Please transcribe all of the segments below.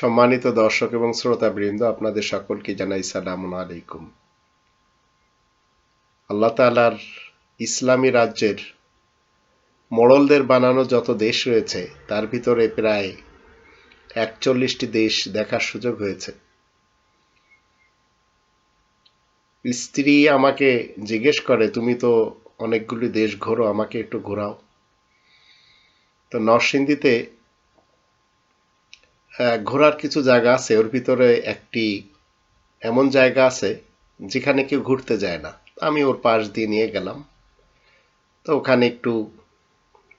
সম্মানিত দর্শক এবং শ্রোতাবৃন্দ, আপনাদের সকলকে জানাই সালাম আলাইকুম। আল্লাহ তালার ইসলামী রাজ্যের মোড়লদের বানানো যত দেশ রয়েছে, তার ভিতরে প্রায় একচল্লিশটি দেশ দেখার সুযোগ হয়েছে। স্ত্রী আমাকে জিজ্ঞেস করে, তুমি তো অনেকগুলি দেশ ঘোরো, আমাকে একটু ঘোরাও। তো নরসিংদীতে ঘোরার কিছু জায়গা আছে, ওর ভিতরে একটি এমন জায়গা আছে যেখানে কেউ ঘুরতে যায় না। আমি ওর পাশ দিয়ে নিয়ে গেলাম। তো ওখানে একটু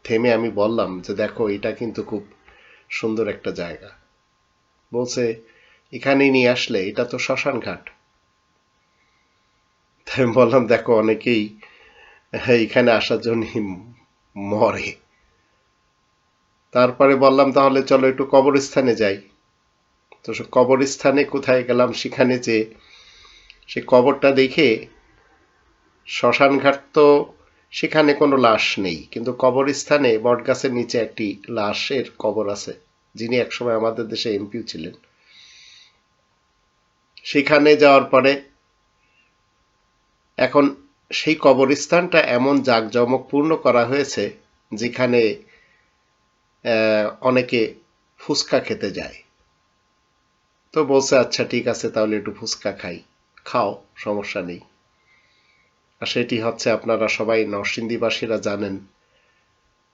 থেমে আমি বললাম যে, দেখো, এটা কিন্তু খুব সুন্দর একটা জায়গা। বলছে এখানে নিয়ে আসলে, এটা তো শ্মশান ঘাট তাই বললাম, দেখো, অনেকেই এখানে আসার জন্য মরে। তারপরে বললাম, তাহলে চলো একটু কবরস্থানে যাই। তো কবরস্থানে কোথায় গেলাম সেখানে যে সে কবরটা দেখে শ্মশানঘাট তো সেখানে কোনো লাশ নেই, কিন্তু কবরস্থানে বটগাছের নিচে একটি লাশের কবর আছে, যিনি একসময় আমাদের দেশে এমপিও ছিলেন। সেখানে যাওয়ার পরে এখন সেই কবরস্থানটা এমন জাঁকজমকপূর্ণ করা হয়েছে, যেখানে অনেকে ফুচকা খেতে যায়। তো বলছে আচ্ছা ঠিক আছে, তাহলে একটু ফুচকা খাই। খাও, সমস্যা নেই। আর সেটি হচ্ছে, আপনারা সবাই নরসিংদীবাসীরা জানেন,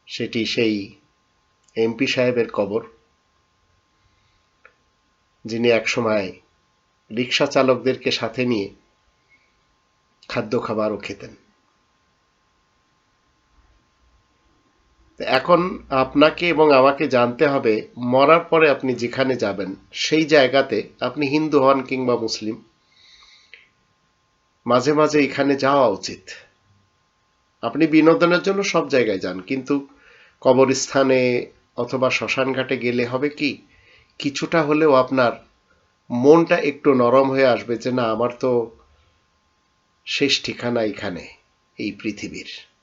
সেটি সেই এমপি সাহেবের কবর, যিনি একসময় রিক্সা চালকদেরকে সাথে নিয়ে খাদ্য খাবারও খেতেন। এখন আপনাকে এবং আমাকে জানতে হবে, মরার পরে আপনি যেখানে যাবেন, সেই জায়গাতে আপনি হিন্দু হন কিংবা মুসলিম, মাঝে মাঝে এখানে যাওয়া উচিত। আপনি বিনোদনের জন্য সব জায়গায় যান, কিন্তু কবরস্থানে অথবা শ্মশান ঘাটে গেলে হবে কি, কিছুটা হলেও আপনার মনটা একটু নরম হয়ে আসবে যে, না, আমার তো শেষ ঠিকানা এখানে, এই পৃথিবীর।